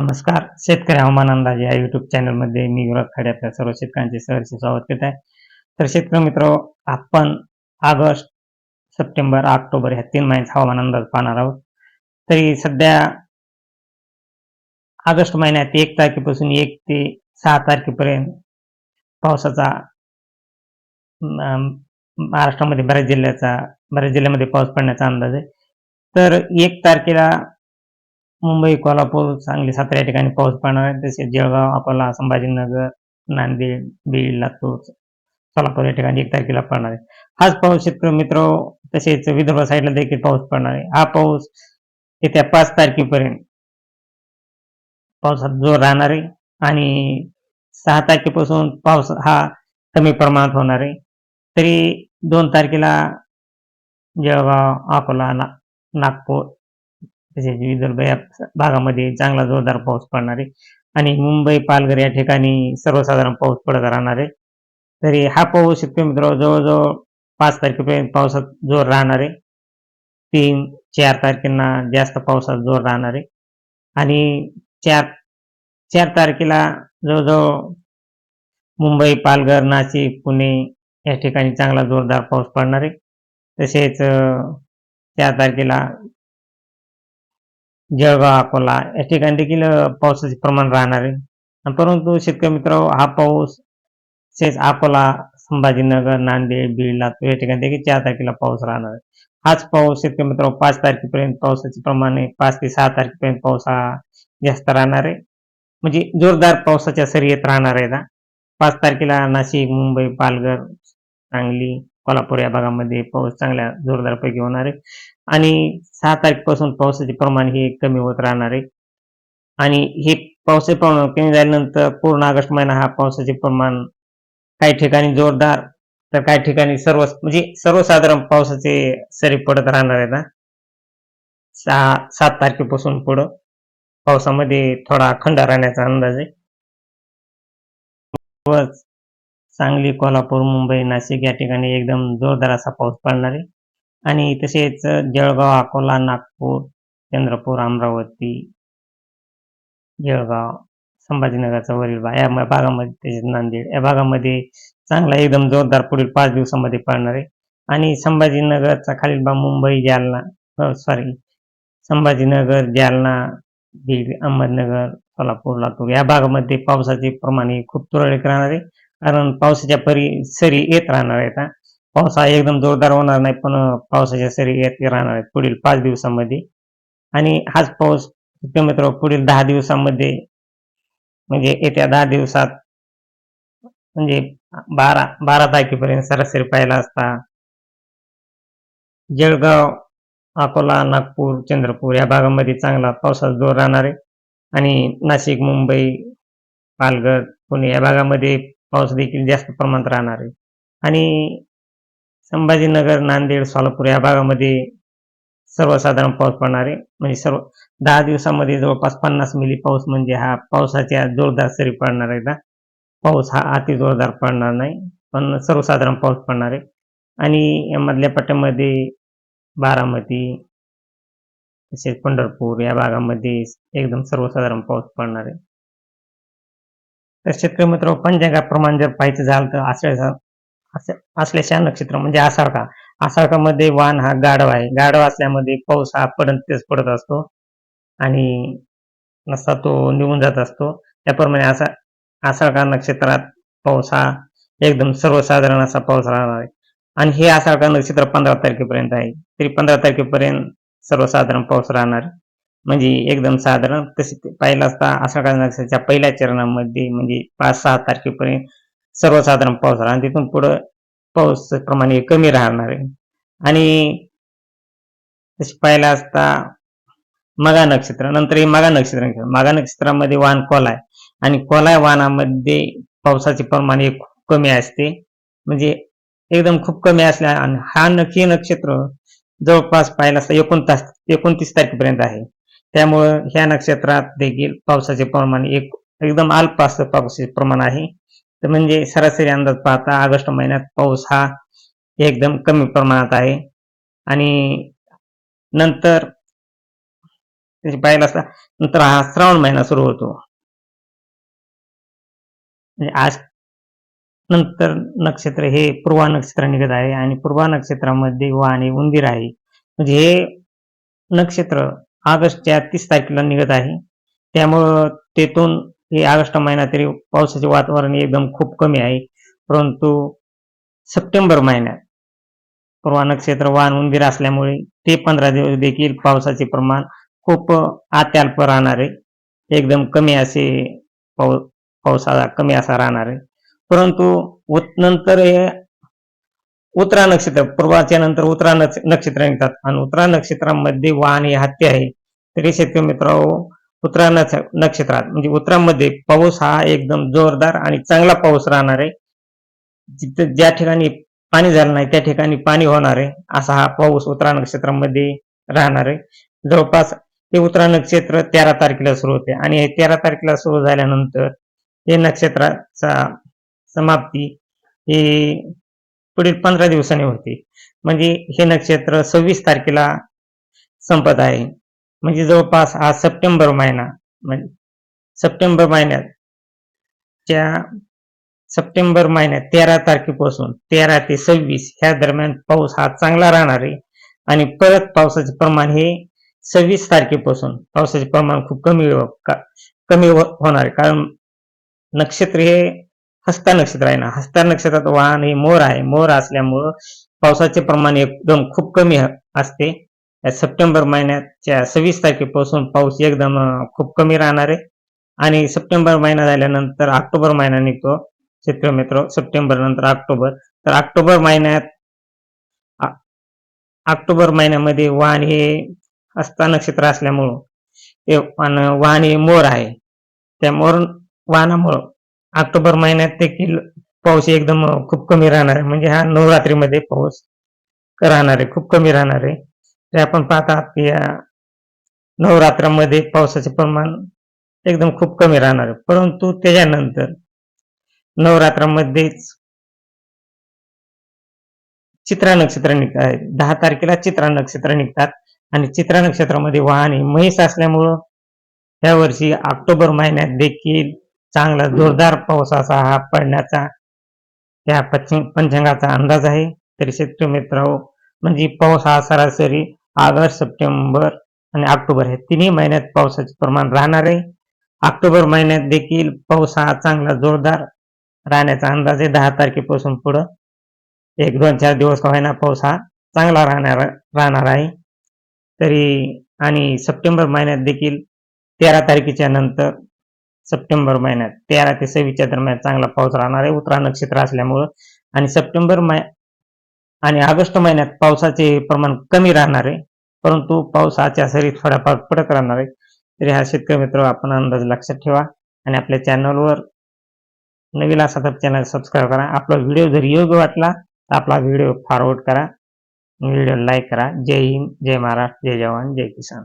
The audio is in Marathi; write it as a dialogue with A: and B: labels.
A: नमस्कार. शेतकरी हवामान अंदाज या युट्यूब चॅनलमध्ये मी विरोध खाडे आपल्या सर्व शेतकऱ्यांचे सहर्ष स्वागत करत आहे. तर शेतकरी मित्र आपण ऑगस्ट सप्टेंबर ऑक्टोबर ह्या तीन महिन्याचा हवामान अंदाज पाहणार आहोत. तरी सध्या ऑगस्ट महिन्यात एक तारखेपासून एक ते सहा तारखेपर्यंत पावसाचा अं, महाराष्ट्रामध्ये बऱ्याच जिल्ह्याचा बऱ्याच जिल्ह्यामध्ये पाऊस पडण्याचा अंदाज आहे. तर एक तारखेला मुंबई कोल्हापूर सांगली सातारा या ठिकाणी पाऊस पडणार आहे. तसेच जळगाव अकोला संभाजीनगर नांदेड बीड लातूर सोलापूर या ठिकाणी एक तारखेला पडणार आहे. हाच पाऊस शेतकरी मित्र तसेच विदर्भ साईडला देखील पाऊस पडणार आहे. हा पाऊस येत्या पाच तारखेपर्यंत पावसात जोर राहणार आहे आणि सहा तारखेपासून पाऊस हा कमी प्रमाणात होणार आहे. तरी दोन तारखेला जळगाव अकोला ना नागपूर तसेच विदर्भ या भागामध्ये चांगला जोरदार पाऊस पडणार आहे. आणि मुंबई पालघर या ठिकाणी सर्वसाधारण पाऊस पडत राहणार आहे. तरी हा पाऊस शेतकरी मित्र जवळजवळ पाच तारखेपर्यंत पावसात जोर राहणार आहे. तीन चार तारखेंना जास्त पावसात जोर राहणार आहे. आणि चार चार तारखेला जवळजवळ मुंबई पालघर नाशिक पुणे या ठिकाणी चांगला जोरदार पाऊस पडणार आहे. तसेच चार तारखेला जळगाव अकोला या ठिकाणी देखील पावसाचे प्रमाण राहणार आहे. परंतु शेतकरी मित्र हा पाऊस तसेच अकोला संभाजीनगर नांदेड बीड लातूर या ठिकाणी देखील चार तारखेला पाऊस राहणार आहे. हाच पाऊस शेतकरी मित्र पाच तारखेपर्यंत पावसाचे प्रमाण आहे. पाच ते सहा तारखेपर्यंत पाऊस हा जास्त राहणार आहे. म्हणजे जोरदार पावसाच्या सरी येत राहणार आहे ना. पाच तारखेला नाशिक मुंबई पालघर सांगली कोल्हापूर या भागामध्ये पाऊस चांगल्या जोरदारपैकी होणार आहे. आणि सहा तारखेपासून पावसाचे प्रमाण हे कमी होत राहणार आहे. आणि हे पावसाचे प्रमाण कमी झाल्यानंतर पूर्ण ऑगस्ट महिना हा पावसाचे प्रमाण काही ठिकाणी जोरदार तर काही ठिकाणी सर्व म्हणजे सर्वसाधारण पावसाचे सरी पडत राहणार आहे ना. सहा सात तारखेपासून पुढं पावसामध्ये थोडा खंड राहण्याचा अंदाज आहे. सांगली कोल्हापूर मुंबई नाशिक या ठिकाणी एकदम जोरदार असा पाऊस पडणार आहे. आणि तसेच जळगाव अकोला नागपूर चंद्रपूर अमरावती जळगाव संभाजीनगरचा वरील भाग या भागामध्ये तसेच नांदेड या भागामध्ये चांगला एकदम जोरदार पुढील पाच दिवसामध्ये पडणार आहे. आणि संभाजीनगरचा खालील भाग मुंबई जालना हो, सॉरी संभाजीनगर जालना बीड अहमदनगर सोलापूर लातूर या भागामध्ये पावसाचे प्रमाण हे खूप तुरळक राहणार आहे. कारण पावसाच्या परी सरी येत राहणार आहेत हा. पाऊस हा एकदम जोरदार होणार नाही पण पावसाच्या सरी येत राहणार आहेत पुढील पाच दिवसामध्ये. आणि हाच पाऊस मित्र पुढील दहा दिवसामध्ये म्हणजे येत्या दहा दिवसात म्हणजे बारा बारा तारखेपर्यंत सरासरी पाहिला असता. जळगाव अकोला नागपूर चंद्रपूर या भागामध्ये चांगला पावसाचा जोर राहणार आहे. आणि नाशिक मुंबई पालघर पुणे या भागामध्ये पाऊस देखील जास्त प्रमाणात राहणार आहे. आणि संभाजीनगर नांदेड सोलापूर या भागामध्ये सर्वसाधारण पाऊस पडणार आहे. म्हणजे सर्व दहा दिवसामध्ये जवळपास पन्नास मिली पाऊस म्हणजे हा पावसाच्या जोरदार सरी पडणार आहे. पाऊस हा अति जोरदार पडणार नाही पण सर्वसाधारण पाऊस पडणार आहे. आणि यामधल्या पट्ट्यामध्ये बारामती तसेच पंढरपूर या भागामध्ये एकदम सर्वसाधारण पाऊस पडणार आहे. तर शेतकरी मित्र पंचांगाप्रमाणे जर पाहायचं झालं तर आषाढ आश्लेषा नक्षत्र म्हणजे आषाढ का आषाढामध्ये वान हा गाढव आहे. गाढव असल्यामध्ये पाऊस हा पडत तेच पडत असतो. आणि नसता तो निघून जात असतो. त्याप्रमाणे असा आषाढ नक्षत्रात पाऊस हा एकदम सर्वसाधारण असा पाऊस राहणार आहे. आणि हे आषाढ नक्षत्र पंधरा तारखेपर्यंत आहे. तरी पंधरा तारखेपर्यंत सर्वसाधारण पाऊस राहणार. आहे. म्हणजे एकदम साधारण तसे ते पाहिलं असता आषाढ का नक्षत्राच्या पहिल्या चरणामध्ये म्हणजे पाच सहा तारखेपर्यंत सर्वसाधारण पाऊस राहणार आणि तिथून पुढं पाऊस प्रमाणे कमी राहणार आहे. आणि तसे पाहिलं असता मगा नक्षत्र नंतर हे मगा नक्षत्र मगा नक्षत्रामध्ये वाहन कोला आहे आणि कोलाय वाहनामध्ये पावसाचे प्रमाण हे खूप कमी असते. म्हणजे एकदम खूप कमी असल्या आणि हा नक्की नक्षत्र जवळपास पाहिला असता एकोणतास एकोणतीस तारखेपर्यंत आहे. त्यामुळं ह्या नक्षत्रात देखील पावसाचे प्रमाण एक एकदम अल्प असतं पावसाचे प्रमाण आहे. तर म्हणजे सरासरी अंदाज पाहता ऑगस्ट महिन्यात पाऊस हा एकदम कमी प्रमाणात आहे. आणि नंतर त्याची पाहिलं असता नंतर हा श्रावण महिना सुरू होतो. म्हणजे आज नंतर नक्षत्र हे पूर्वा नक्षत्र निघत आहे आणि पूर्वा नक्षत्रामध्ये आणि उंदीर आहे. म्हणजे हे नक्षत्र ऑगस्टच्या तीस तारखेला निघत आहे. त्यामुळं तेथून हे ऑगस्ट महिना तरी पावसाचे वातावरण एकदम खूप कमी आहे. परंतु सप्टेंबर महिन्यात पूर्वा नक्षत्र वाहन उंदीर असल्यामुळे ते पंधरा दिवस देखील पावसाचे प्रमाण खूप अत्यल्प राहणार आहे. एकदम कमी असे पाऊ पावसाळा कमी असा राहणार आहे. परंतु नंतर हे उत्तरा नक्षत्र पूर्वाच्या नंतर उत्तरा नक्षत्र निघतात. आणि उत्तरा नक्षत्रामध्ये वाहन हे हत्ती आहे. तरी शेतकरी मित्र उत्तरा नक्षत्रात म्हणजे उत्तरामध्ये पाऊस हा एकदम जोरदार आणि चांगला पाऊस राहणार आहे. जिथं ज्या ठिकाणी पाणी झालं नाही त्या ठिकाणी पाणी होणार आहे असा हा पाऊस उत्तरा नक्षत्रामध्ये राहणार आहे. जवळपास हे उत्तरा नक्षत्र तेरा तारखेला सुरू होते आणि हे तेरा तारखेला सुरू झाल्यानंतर हे नक्षत्राचा समाप्ती ही पुढील पंधरा दिवसांनी होते. म्हणजे हे नक्षत्र सव्वीस तारखेला संपत आहे. म्हणजे जवळपास हा सप्टेंबर महिना म्हणजे सप्टेंबर महिन्यात त्या सप्टेंबर महिन्यात तेरा तारखेपासून तेरा ते सव्वीस ह्या दरम्यान पाऊस हा चांगला राहणार आहे. आणि परत पावसाचे प्रमाण हे सव्वीस तारखेपासून पावसाचे प्रमाण खूप कमी हो- कमी होणार आहे. कारण नक्षत्र हे हस्ता नक्षत्र आहे ना. हस्ता नक्षत्रात वाहन हे मोर आहे. मोर असल्यामुळं पावसाचे प्रमाण एकदम खूप कमी असते. सप्टेंबर महिन्याच्या सव्वीस तारखेपासून पाऊस एकदम खूप कमी राहणार आहे. आणि सप्टेंबर महिना झाल्यानंतर ऑक्टोबर महिना निघतो. शेतकरी मित्र सप्टेंबर नंतर ऑक्टोबर. तर ऑक्टोबर महिन्यात ऑक्टोबर महिन्यामध्ये वाहन हे हस्ता नक्षत्र असल्यामुळं ते वाहन हे मोर आहे. त्या मोर वाहनामुळं ऑक्टोबर महिन्यात देखील पाऊस एकदम खूप कमी राहणार आहे. म्हणजे हा नवरात्रीमध्ये पाऊस राहणार आहे खूप कमी राहणार आहे. ते आपण पाहतात की या नवरात्रामध्ये पावसाचे प्रमाण एकदम खूप कमी राहणार परंतु त्याच्यानंतर नवरात्रामध्येच चित्रा नक्षत्र निघतात दहा तारखेला चित्रा नक्षत्र निघतात आणि चित्रा नक्षत्रामध्ये वाहन म्हैस असल्यामुळं या वर्षी ऑक्टोबर महिन्यात देखील चांगला जोरदार पाऊस असा हा पडण्याचा त्या पश्चिम पंचांगाचा अंदाज आहे. तरी शेतकरी मित्र हो, म्हणजे पाऊस हा सरासरी ऑगस्ट सप्टेंबर आणि ऑक्टोबर हे तिन्ही महिन्यात पावसाचे प्रमाण राहणार आहे. ऑक्टोबर महिन्यात देखील पाऊस हा चांगला जोरदार राहण्याचा अंदाज आहे. दहा तारखेपासून पुढं एक दोन चार दिवस का होईना पाऊस हा चांगला राहणार राहणार आहे. तरी आणि सप्टेंबर महिन्यात देखील तेरा तारखेच्या नंतर सप्टेंबर महिन्यात तेरा ते सव्वीसच्या दरम्यान चांगला पाऊस राहणार आहे. उत्तरा नक्षत्र असल्यामुळं आणि सप्टेंबर मै आणि ऑगस्ट महिन्यात पावसाचे प्रमाण कमी राहणार आहे. परंतु पावसाच्या सरी थोडाफार पडत राहणार आहे तरी हा शेतकरी मित्र आपण अंदाज लक्षात ठेवा आणि आपल्या चॅनलवर नवीन असा तर चॅनल सबस्क्राईब करा. आपला व्हिडिओ जर योग्य वाटला तर आपला व्हिडिओ फॉरवर्ड करा. व्हिडिओ लाईक करा. जय हिंद जय महाराष्ट्र जय जवान जय किसान.